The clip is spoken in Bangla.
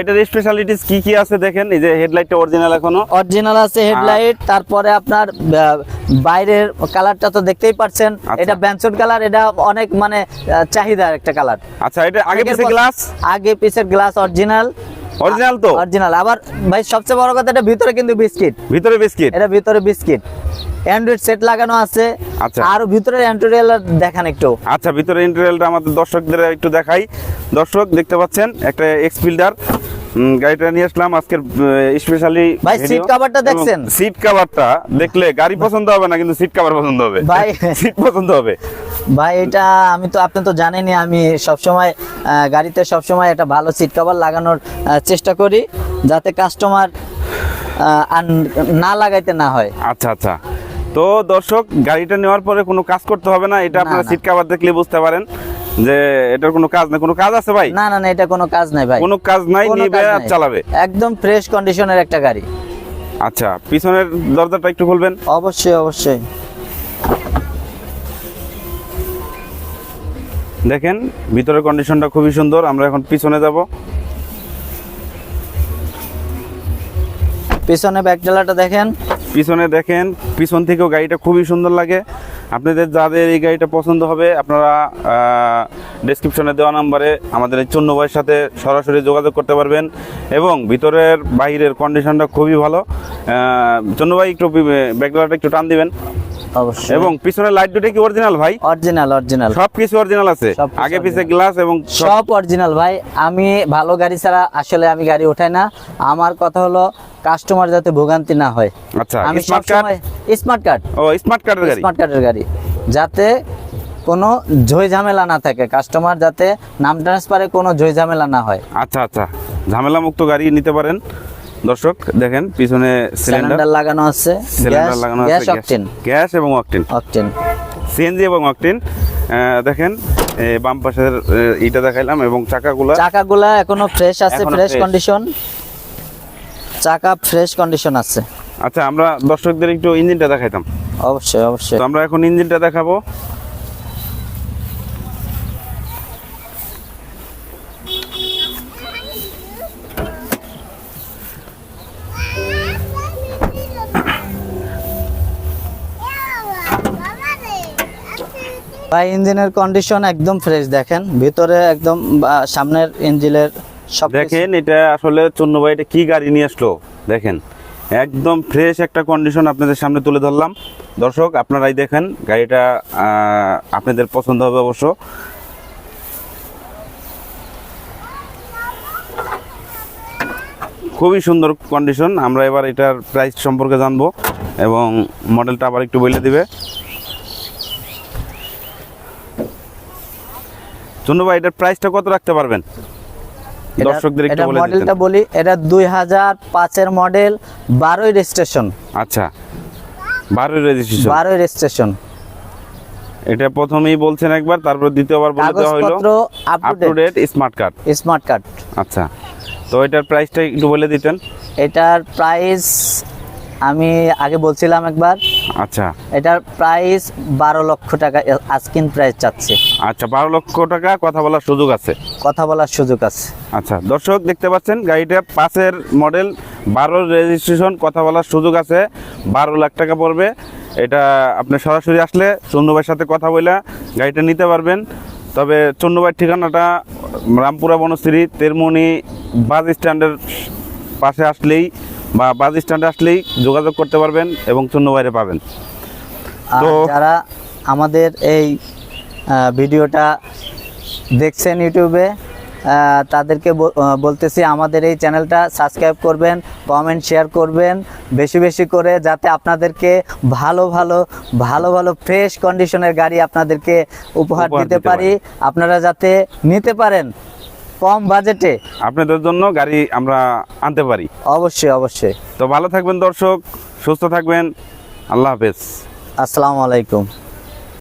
এটার স্পেশালিটিস কি কি আছে দেখেন? এই যে হেডলাইটটা অরিজিনাল এখনও। অরিজিনাল আছে হেডলাইট তারপরে আপনার বাইরের কালারটা তো দেখতেই পাচ্ছেন। আচ্ছা। এটা ব্যানসন কালার এটা অনেক মানে চাহিদার একটা কালার আচ্ছা এটা আগে গ্লাস আগে পিসের গ্লাস অরিজিনাল অরিজিনাল তো? অরিজিনাল আবার ভাই সবচেয়ে বড় কথা এটা ভিতরে কিন্তু বিস্কিট ভিতরে বিস্কিট এটা ভিতরে বিস্কিট অ্যান্ড্রয়েড সেট লাগানো আছে। আচ্ছা। আর ভিতরে অ্যান্ড্রয়েড দেখান একটু। আচ্ছা ভিতরে ইন্টেরিয়লটা আমাদের দর্শকদের একটু দেখাই। দর্শক দেখতে পাচ্ছেন একটা এক্স ফিল্ডার গাড়িটা নিয়ে আসলাম। আজকের স্পেশালি ভাই, seat coverটা দেখছেন? সিট কভারটা দেখলে গাড়ি পছন্দ হবে না কিন্তু সিট কভার পছন্দ হবে? ভাই। সিট পছন্দ হবে। ভাই এটা আমি তো আপনি তো জানেনই আমি সবসময় গাড়িতে সবসময় একটা ভালো সিট কভার লাগানোর চেষ্টা করি যাতে কাস্টমার আর না লাগাইতে না হয়। আচ্ছা আচ্ছা। তো দর্শক গাড়িটা নেওয়ার পরে কোনো কাজ করতে হবে না এটা আপনারা সিট কভার দেখলে বুঝতে পারেন। যে এটার কোনো কাজ না কোনো কাজ আছে ভাই? না না না এটা কোনো কাজ নাই ভাই। কোনো কাজ নাই নিবে আর চালাবে? একদম ফ্রেশ কন্ডিশনের একটা গাড়ি। আচ্ছা পিছনের দরজাটা একটু খুলবেন। অবশ্যই অবশ্যই। দেখেন ভিতরের কন্ডিশনটা খুবই সুন্দর আমরা এখন পিছনে যাব। পিছনে ব্যাকডালাটা দেখেন। পিছনে দেখেন পিছন থেকেও গাড়িটা খুবই সুন্দর লাগে। আপনাদের যাদের এই গাড়িটা পছন্দ হবে, আপনারা ডিসক্রিপশনে দেওয়া নাম্বারে আমাদের এই চন্ন ভাইয়ের সাথে সরাসরি যোগাযোগ করতে পারবেন এবং ভিতরের বাইরের কন্ডিশনটা খুবই ভালো। চন্ন ভাই একটু ব্যাকগ্রাউন্ডটা একটু টান দিবেন। অবশ্যই। এবং পিছনের লাইট দুটো কি অরিজিনাল ভাই? অরিজিনাল অরিজিনাল সব কিছু অরিজিনাল আছে আগে পিছে গ্লাস এবং সব অরিজিনাল ভাই। আমি ভালো গাড়ি ছাড়া আসলে আমি গাড়ি ওঠাই না। আমার কথা হলো কাস্টমার যাতে ভোগান্তি না হয়। আচ্ছা আমি স্মার্ট কার্ড স্মার্ট কার্ড ও স্মার্ট কার্ডের গাড়ি? স্মার্ট কার্ডের গাড়ি। যাতে কোনো ঝই ঝামেলা না থাকে। কাস্টমার যাতে নাম ট্রান্সফারে কোনো ঝই ঝামেলা না হয়। আচ্ছা আচ্ছা। ঝামেলা মুক্ত গাড়ি নিতে পারেন। দর্শক দেখেন পিছনে সিলিন্ডার লাগানো আছে সিলিন্ডার লাগানো গ্যাস অকটেন গ্যাস এবং অকটেন অকটেন সিএনজি এবং অকটেন দেখেন বাম পাশের ইটা দেখাইলাম এবং চাকাগুলা চাকাগুলা এখনও ফ্রেশ আছে ফ্রেশ কন্ডিশন চাকা ফ্রেশ কন্ডিশন আছে। আচ্ছা আমরা দর্শকদের একটু ইঞ্জিনটা দেখাইতাম। অবশ্যই অবশ্যই। তো আমরা এখন ইঞ্জিনটা দেখাবো। ভাই, ইঞ্জিনের কন্ডিশন একদম ফ্রেশ দেখেন। ভিতরে একদম সামনের ইঞ্জিনের সব দেখেন, এটা আসলে চন্ন ভাই, এটা কি গাড়ি নিয়ে আসলো? দেখেন, একদম ফ্রেশ একটা কন্ডিশন আপনাদের সামনে তুলে ধরলাম। দর্শক, আপনারাই দেখেন, গাড়িটা আপনাদের পছন্দ হবে অবশ্য। খুবই সুন্দর কন্ডিশন আমরা এবার এটার প্রাইস সম্পর্কে জানব এবং মডেলটা আবার একটু বলে দিবে। চন্নু ভাই এটার প্রাইসটা কত রাখতে পারবেন? দর্শকদের একটু বলে মডেলটা বলি এটা দুই হাজার পাঁচের মডেল বারোই রেজিস্ট্রেশন আচ্ছা বারোই রেজিস্ট্রেশন বারোই রেজিস্ট্রেশন এটা প্রথমেই বলছেন একবার তারপর দ্বিতীয়বার বলে দেওয়া হলো। কাগজপত্র up up to to date smart card smart card আচ্ছা তো এটার প্রাইসটা একটু বলে দিতেন। এটার প্রাইস আমি আগে বলছিলাম একবার আচ্ছা। এটার প্রাইস বারো লক্ষ টাকা আস্কিন প্রাইস চাচ্ছে। আচ্ছা বারো লক্ষ টাকা কথা বলার সুযোগ আছে। কথা বলার সুযোগ আছে। আচ্ছা দর্শক দেখতে পাচ্ছেন গাড়িটা পাঁচের মডেল বারো রেজিস্ট্রেশন কথা বলার সুযোগ আছে বারো লাখ টাকা পড়বে। এটা আপনি সরাসরি আসলে চন্দ্রভাইয়ের সাথে কথা বলে গাড়িটা নিতে পারবেন। তবে চন্দ্রভাইয়ের ঠিকানাটা রামপুরা বনশ্রী তেরমনি বাস স্ট্যান্ডের পাশে আসলেই বা বাস স্ট্যান্ডে আসলেই যোগাযোগ করতে পারবেন এবং চন্দ্রভাইরে পাবেন। তো- যারা আমাদের এই ভিডিওটা দেখছেন ইউটিউবে তাদেরকে বলতেছি আমাদের এই চ্যানেলটা সাবস্ক্রাইব করবেন কমেন্ট শেয়ার করবেন বেশি বেশি করে যাতে আপনাদেরকে ভালো ভালো ভালো ভালো ফ্রেশ কন্ডিশনের গাড়ি আপনাদেরকে উপহার দিতে পারি। আপনারা যাতে নিতে পারেন। কম বাজেটে? আপনাদের জন্য গাড়ি আমরা আনতে পারি। অবশ্যই অবশ্যই। তো ভালো থাকবেন দর্শক সুস্থ থাকবেন। আল্লাহ হাফেজ। আসসালামু আলাইকুম।